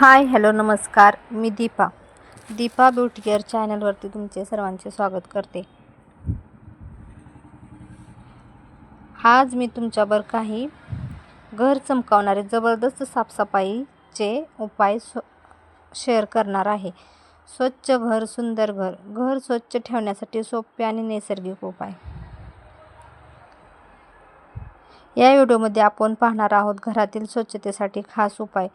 हाय hello नमस्कार. मी Deepa. Deepa beauty care चॅनलवरती तुमचे सर्वांचे स्वागत करते. आज मी तुमच्यावर काही घर चमकावणारे जबरदस्त साफसफाईचे उपाय स्व शेअर करणार आहे. स्वच्छ घर सुंदर घर घर स्वच्छ ठेवण्यासाठी सोपे आणि नैसर्गिक उपाय. या व्हिडिओमध्ये आपण पाहणार आहोत घरातील स्वच्छतेसाठी खास उपाय.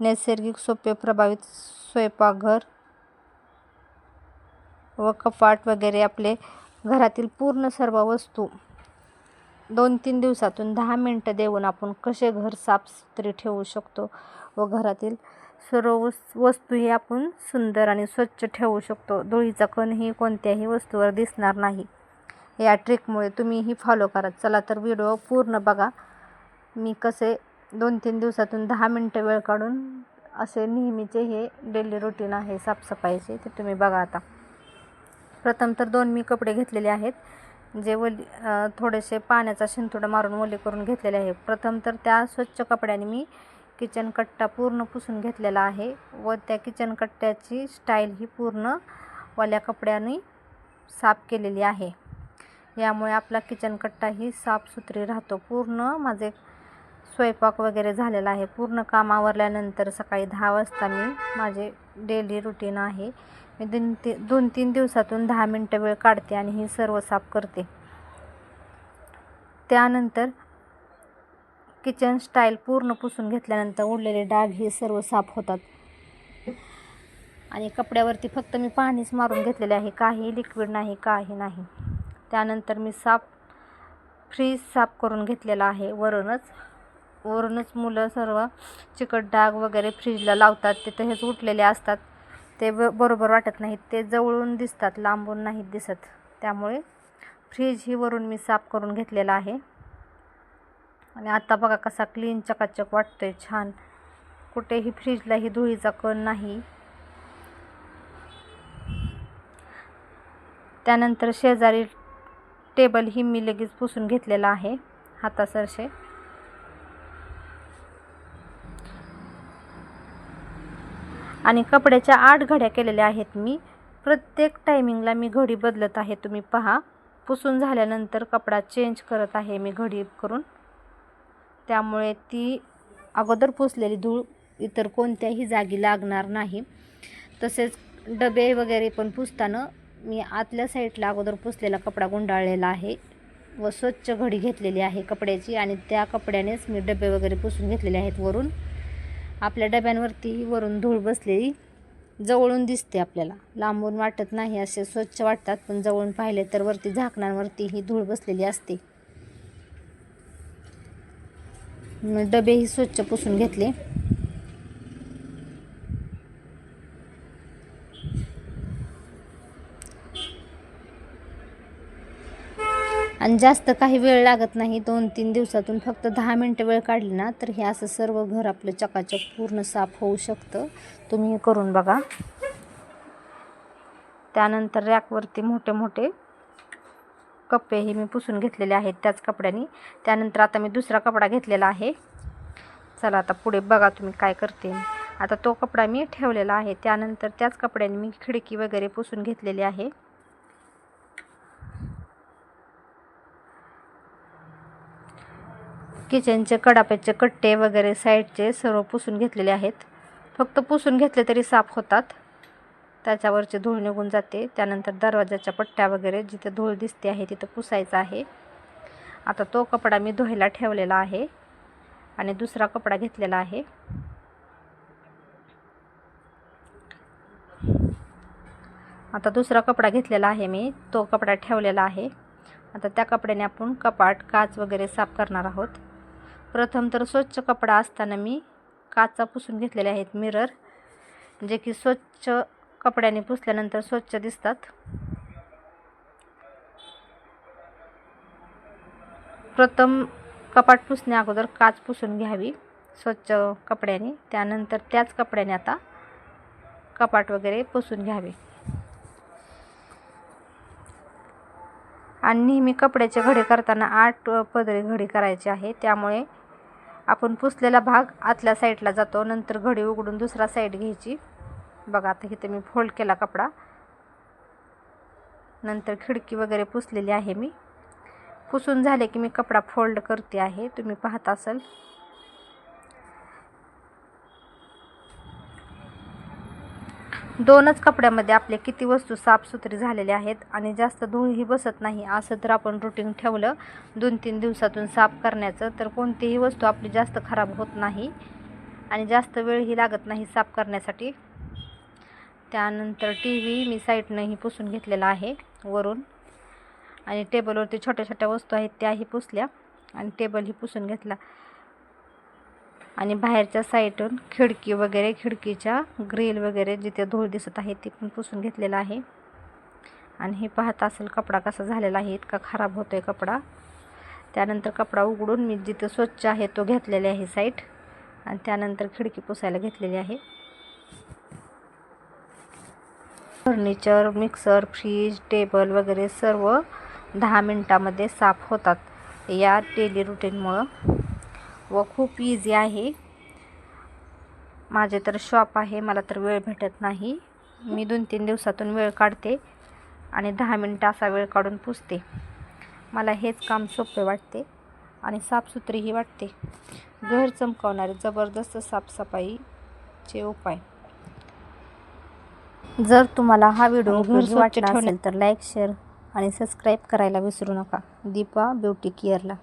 नैसर्गिक सोपे प्रभावित स्वयंपाकघर व कपाट वगैरे आपले घरातील पूर्ण सर्व वस्तू. दोन तीन दिवसातून दहा मिनटं देऊन आपण कसे घर साफसुथरे ठेवू शकतो व घरातील सर्व वस वस्तूही आपण सुंदर आणि स्वच्छ ठेवू शकतो. धुळीचा कणही कोणत्याही वस्तूवर दिसणार नाही. या ट्रिकमुळे तुम्हीही फॉलो करा. चला तर व्हिडिओ पूर्ण बघा. मी कसे दोन तीन दिवसातून दहा मिनटं वेळ काढून असे नेहमीचे हे डेली रुटीन आहे साफसफाईचे ते तुम्ही बघा आता. प्रथम तर दोन मी कपडे घेतलेले आहेत जे वली थोडेसे पाण्याचा शिंतोडा मारून ओले करून घेतलेले आहे. प्रथम तर त्या स्वच्छ कपड्याने मी किचन कट्टा पूर्ण पुसून घेतलेला आहे व त्या किचन कट्ट्याची स्टाईल ही पूर्ण वाल्या कपड्याने साफ केलेली आहे. यामुळे आपला किचन कट्टा ही साफसुथरी राहतो. पूर्ण माझे स्वयंपाक वगैरे झालेला आहे. पूर्ण काम आवरल्यानंतर सकाळी दहा वाजता मी माझे डेली रुटीन आहे. मी दोन ती दोन तीन दिवसातून दहा मिनटं वेळ काढते आणि ही सर्व साफ करते. त्यानंतर किचन स्टाईल पूर्ण पुसून घेतल्यानंतर उरलेले डाग हे सर्व साफ होतात. आणि कपड्यावरती फक्त मी पाणीच मारून घेतलेले आहे. काही लिक्विड नाही काही नाही. त्यानंतर मी साफ फ्रीज साफ करून घेतलेला आहे. वरूनच वरूनच मुलं सर्व चिकट डाग वगैरे फ्रीजला लावतात ते तसेच उठलेले असतात. ते ब बरोबर वाटत नाहीत. ते जवळून दिसतात लांबून नाहीत दिसत. त्यामुळे फ्रीज ही वरून मी साफ करून घेतलेला आहे. आणि आता बघा कसा क्लीन चकाचक वाटतो आहे छान. कुठेही फ्रीजलाही धुळीचा कण नाही. त्यानंतर शेजारी टेबल ही मी लगेच पुसून घेतलेला आहे हातासरसे आणि कपड्याच्या आठ घड्या केलेल्या आहेत मी. प्रत्येक टायमिंगला मी घडी बदलत आहे. तुम्ही पहा. पुसून झाल्यानंतर कपडा चेंज करत आहे मी घडी करून. त्यामुळे ती अगोदर पुसलेली धूळ इतर कोणत्याही जागी लागणार नाही. तसेच डबे वगैरे पण पुसताना मी आतल्या साईडला अगोदर पुसलेला कपडा गुंडाळलेला आहे व स्वच्छ घडी घेतलेली आहे कपड्याची आणि त्या कपड्यानेच मी डबे वगैरे पुसून घेतलेले आहेत वरून. आपल्या डब्यांवरती वरून धूळ बसलेली जवळून दिसते आपल्याला. लांबून वाटत नाही असे स्वच्छ वाटतात पण जवळून पाहिले तर वरती झाकणांवरती ही धूळ बसलेली असते. डबेही स्वच्छ पुसून घेतले. आणि जास्त काही वेळ लागत नाही दोन तीन दिवसातून फक्त दहा मिनटं वेळ काढली ना तर हे असं सर्व घर आपलं चकाचक पूर्ण साफ होऊ शकतं. तुम्ही हे करून बघा. त्यानंतर रॅकवरती मोठे मोठे कप्पेही मी पुसून घेतलेले आहेत त्याच कपड्याने. त्यानंतर आता मी दुसरा कपडा घेतलेला आहे. चला आता पुढे बघा तुम्ही काय करते. आता तो कपडा मी ठेवलेला आहे. त्यानंतर त्याच कपड्याने मी खिडकी वगैरे पुसून घेतलेली आहे. किचनचे कडाप्याचे कट्टे वगैरे साईडचे सर्व पुसून घेतलेले आहेत. फक्त पुसून घेतले तरी साफ होतात. त्याच्यावरचे धूळ निघून जाते. त्यानंतर दरवाजाच्या पट्ट्या वगैरे जिथे धूळ दिसते आहे तिथं पुसायचं आहे. आता तो कपडा मी धुवायला ठेवलेला आहे आणि दुसरा कपडा घेतलेला आहे. आता दुसरा कपडा घेतलेला आहे मी. तो कपडा ठेवलेला आहे. आता त्या कपड्याने आपण कपाट काच वगैरे साफ करणार आहोत. प्रथम तर स्वच्छ कपडा असताना मी काचा पुसून घेतलेले आहेत मिरर जे की स्वच्छ कपड्याने पुसल्यानंतर स्वच्छ दिसतात. प्रथम कपाट पुसण्या अगोदर काच पुसून घ्यावी स्वच्छ कपड्याने. त्यानंतर त्याच कपड्याने आता कपाट वगैरे पुसून घ्यावे. आणि नेहमी कपड्याचे घडे करताना आठ पदरी घडी करायची आहे. त्यामुळे आपण पुसलेला भाग आतल्या साईडला जातो नंतर घडी उघडून दुसरा साईड घ्यायची. बघा आता इथे मी फोल्ड केला कपडा. नंतर खिडकी वगैरे पुसलेली आहे मी. पुसून झाले की मी कपडा फोल्ड करते आहे. तुम्ही पाहत असाल. दोनच कपड्यामध्ये आपले किती वस्तू साफसुथरी झालेल्या आहेत आणि जास्त धूळही बसत नाही असं जर आपण रुटीन ठेवलं दोन तीन दिवसातून साफ करण्याचं. तर कोणतीही वस्तू आपली जास्त खराब होत नाही आणि जास्त वेळही लागत नाही साफ करण्यासाठी. त्यानंतर टी व्ही मी साईडनंही पुसून घेतलेला आहे वरून. आणि टेबलवरती छोट्या छोट्या वस्तू आहेत त्याही पुसल्या आणि टेबलही पुसून घेतला. आणि बाहेरच्या साईडून खिडकी वगैरे खिडकीच्या ग्रिल वगैरे जिथे धूळ दिसत आहे ती पण पुसून घेतलेला आहे. आणि हे पाहत असेल कपडा कसा झालेला आहे इतका खराब होतो आहे कपडा. त्यानंतर कपडा उघडून मी जिथे स्वच्छ आहे तो घेतलेला आहे साईट आणि त्यानंतर खिडकी पुसायला घेतलेली आहे. फर्निचर मिक्सर फ्रीज टेबल वगैरे सर्व दहा मिनटामध्ये साफ होतात या डेली रुटीनमुळं. व खूप इझी आहे. माझे तर शॉप आहे मला तर वेळ भेटत नाही. मी दोन तीन दिवसातून वेळ काढते आणि दहा मिनटं असा वेळ काढून पुसते. मला हेच काम सोपे वाटते आणि साफसुथरीही वाटते. घर चमकावणारे जबरदस्त साफसफाईचे उपाय. जर तुम्हाला हा व्हिडिओ घर वाटला असेल तर लाईक शेअर आणि सबस्क्राईब करायला विसरू नका. दीपा ब्युटी केअरला.